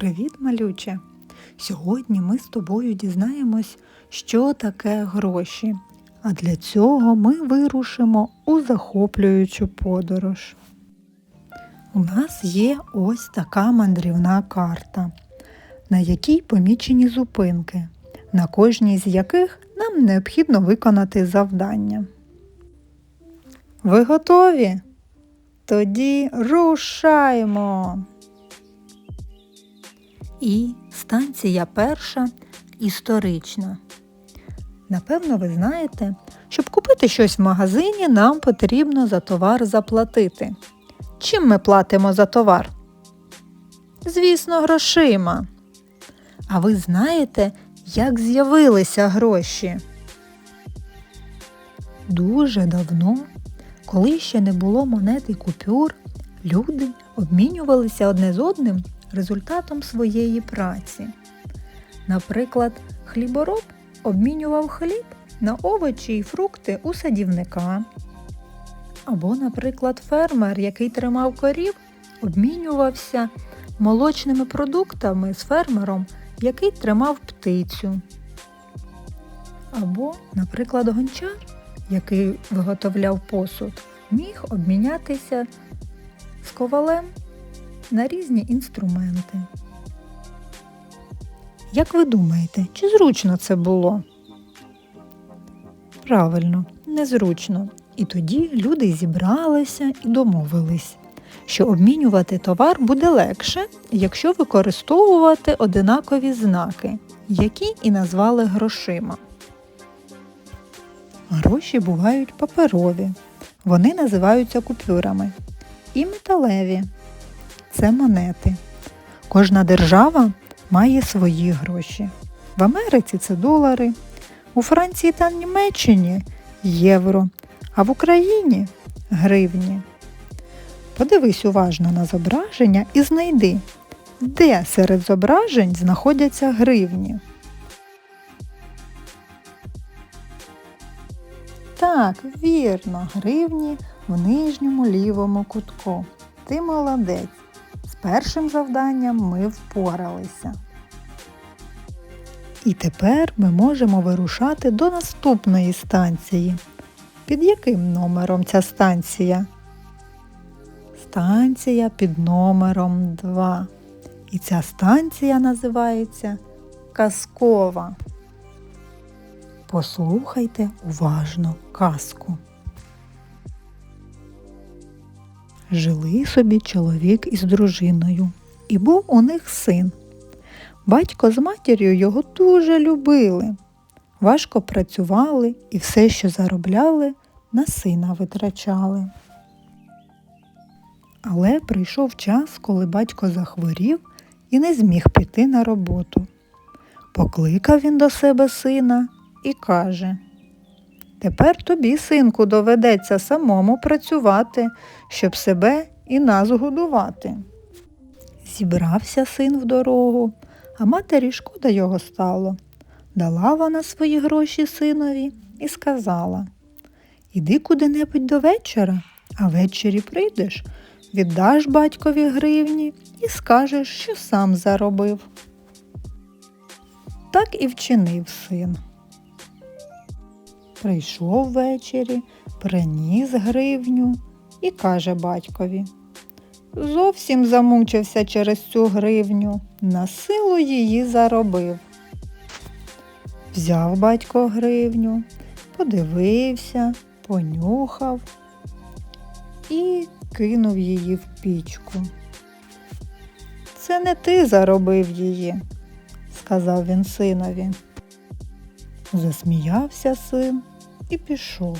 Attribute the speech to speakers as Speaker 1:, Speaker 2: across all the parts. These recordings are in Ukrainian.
Speaker 1: Привіт, малюче! Сьогодні ми з тобою дізнаємось, що таке гроші. А для цього ми вирушимо у захоплюючу подорож. У нас є ось така мандрівна карта, на якій помічені зупинки, на кожній з яких нам необхідно виконати завдання. Ви готові? Тоді рушаємо! І станція перша історична. Напевно, ви знаєте, щоб купити щось в магазині, нам потрібно за товар заплатити. Чим ми платимо за товар? Звісно, грошима. А ви знаєте, як з'явилися гроші? Дуже давно, коли ще не було монет і купюр, люди обмінювалися одне з одним результатом своєї праці. Наприклад, хлібороб обмінював хліб на овочі і фрукти у садівника. Або, наприклад, фермер, який тримав корів, обмінювався молочними продуктами з фермером, який тримав птицю. Або, наприклад, гончар, який виготовляв посуд, міг обмінятися з ковалем на різні інструменти. Як ви думаєте, чи зручно це було? Правильно, незручно. І тоді люди зібралися і домовились, що обмінювати товар буде легше, якщо використовувати одинакові знаки, які і назвали грошима. Гроші бувають паперові. Вони називаються купюрами. І металеві це монети. Кожна держава має свої гроші. В Америці це долари, у Франції та Німеччині євро, а в Україні гривні. Подивись уважно на зображення і знайди, де серед зображень знаходяться гривні. Так, вірно, гривні в нижньому лівому кутку. Ти молодець. Першим завданням ми впоралися. І тепер ми можемо вирушати до наступної станції. Під яким номером ця станція? Станція під номером 2. І ця станція називається Казкова. Послухайте уважно казку. Жили собі чоловік із дружиною, і був у них син. Батько з матір'ю його дуже любили, важко працювали і все, що заробляли, на сина витрачали. Але прийшов час, коли батько захворів і не зміг піти на роботу. Покликав він до себе сина і каже Тепер тобі, синку, доведеться самому працювати, щоб себе і нас годувати. Зібрався син в дорогу, а матері шкода його стало. Дала вона свої гроші синові і сказала Іди куди-небудь до вечора, а ввечері прийдеш, віддаш батькові гривні і скажеш, що сам заробив. Так і вчинив син. Прийшов ввечері, приніс гривню і каже батькові. Зовсім замучився через цю гривню, на силу її заробив. Взяв батько гривню, подивився, понюхав і кинув її в пічку. Це не ти заробив її, сказав він синові. Засміявся син і пішов.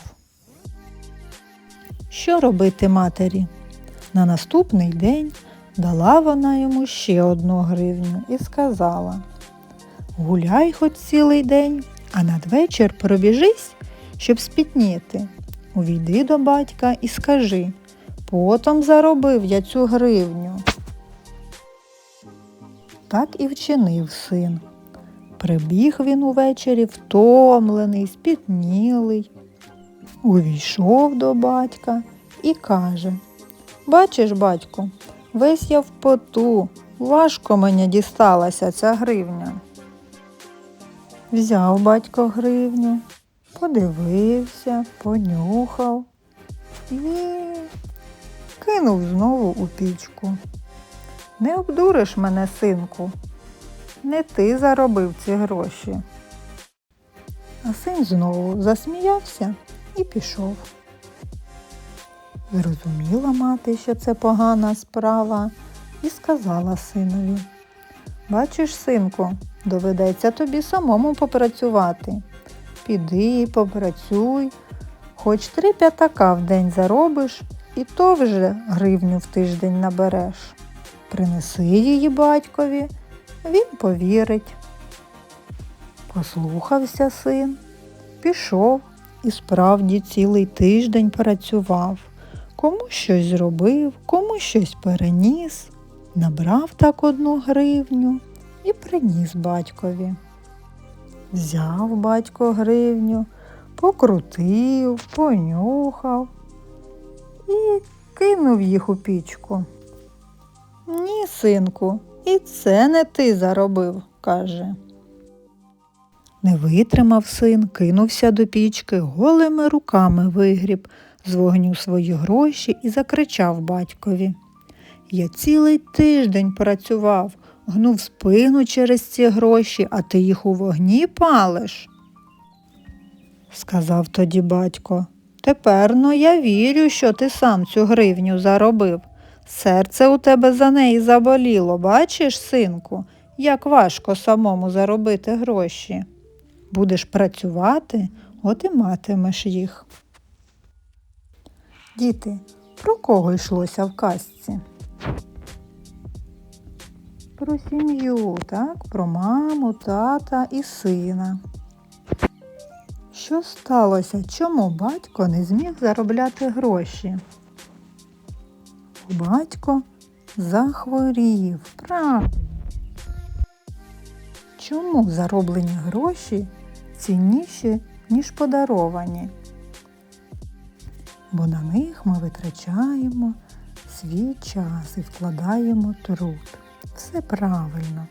Speaker 1: Що робити матері? На наступний день дала вона йому ще одну гривню і сказала Гуляй хоч цілий день, а надвечір пробіжись, щоб спітніти. Увійди до батька і скажи Потом заробив я цю гривню. Так і вчинив син. Прибіг він увечері втомлений, спітнілий. Увійшов до батька і каже Бачиш, батько, весь я в поту, важко мені дісталася ця гривня. Взяв батько гривню, подивився, понюхав і кинув знову у пічку. Не обдуриш мене, синку, не ти заробив ці гроші. А син знову засміявся і пішов. Зрозуміла мати, що це погана справа, і сказала синові. Бачиш, синку, доведеться тобі самому попрацювати. Піди, попрацюй, хоч три п'ятака в день заробиш, і то вже гривню в тиждень набереш. Принеси її батькові, він повірить. Послухався син, пішов і справді цілий тиждень працював. Кому щось зробив, кому щось переніс, набрав так одну гривню і приніс батькові. Взяв батько гривню, покрутив, понюхав і кинув їх у пічку. Ні, синку, і це не ти заробив, каже. Не витримав син, кинувся до пічки, голими руками вигріб з вогню свої гроші і закричав батькові. Я цілий тиждень працював, гнув спину через ці гроші, а ти їх у вогні палиш. Сказав тоді батько. Тепер но я вірю, що ти сам цю гривню заробив. Серце у тебе за неї заболіло, бачиш, синку, як важко самому заробити гроші. Будеш працювати, от і матимеш їх. Діти, про кого йшлося в казці? Про сім'ю, так? Про маму, тата і сина. Що сталося? Чому батько не зміг заробляти гроші? Батько захворів. Правильно. Чому зароблені гроші цінніші, ніж подаровані? Бо на них ми витрачаємо свій час і вкладаємо труд. Все правильно.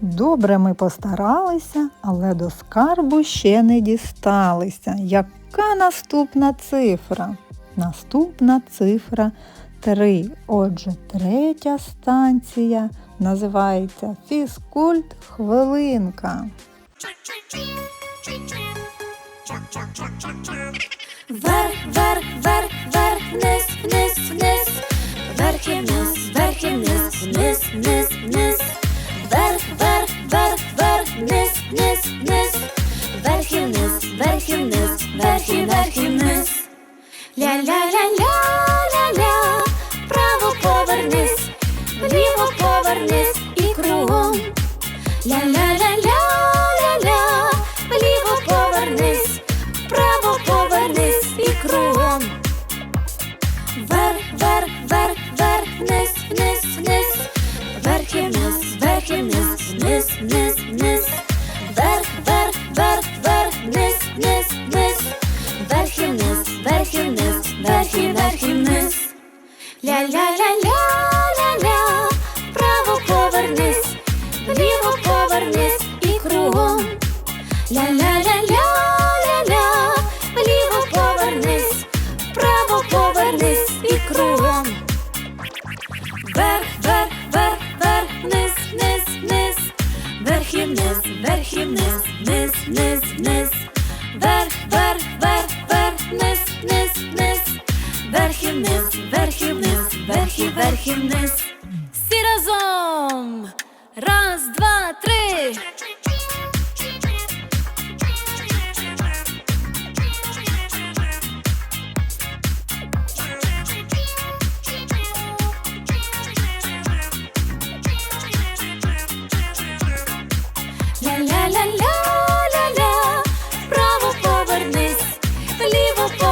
Speaker 1: Добре ми постаралися, але до скарбу ще не дісталися. Яка наступна цифра? Наступна цифра 3. Отже, третя станція називається фізкульт хвилинка.
Speaker 2: Вверх, вверх, вверх, вверх, вниз, вниз, вниз,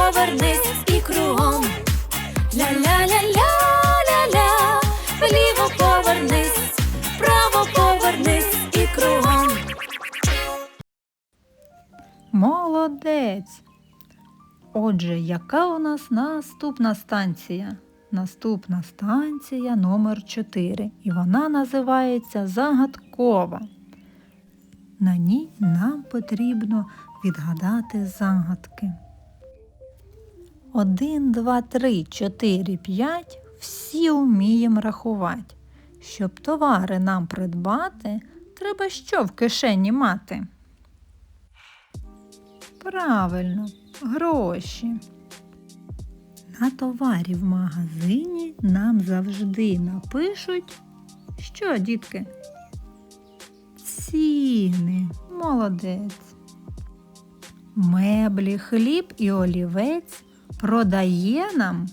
Speaker 2: повернись і кругом. Ля-ля-ля-ля-ля-ля, вліво повернись, вправо повернись і кругом.
Speaker 1: Молодець. Отже, яка у нас наступна станція? наступна станція номер 4 і вона називається Загадкова. На ній нам потрібно відгадати загадки. Один, два, три, чотири, п'ять. Всі вміємо рахувати. Щоб товари нам придбати, треба що в кишені мати? Правильно, гроші. На товарі в магазині нам завжди напишуть, що, дітки? Ціни. Молодець. Меблі, хліб і олівець продає нам.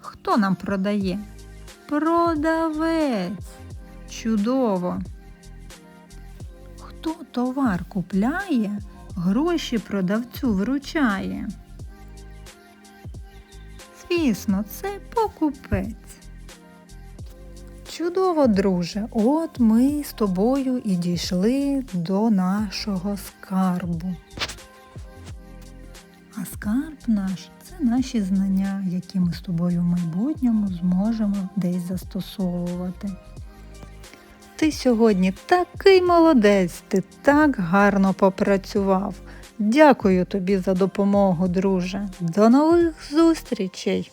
Speaker 1: Хто нам продає? Продавець. Чудово. Хто товар купляє, гроші продавцю вручає. Звісно, це покупець. Чудово, друже, от ми з тобою і дійшли до нашого скарбу. А скарб наш це наші знання, які ми з тобою в майбутньому зможемо десь застосовувати. Ти сьогодні такий молодець, ти так гарно попрацював. Дякую тобі за допомогу, друже. До нових зустрічей!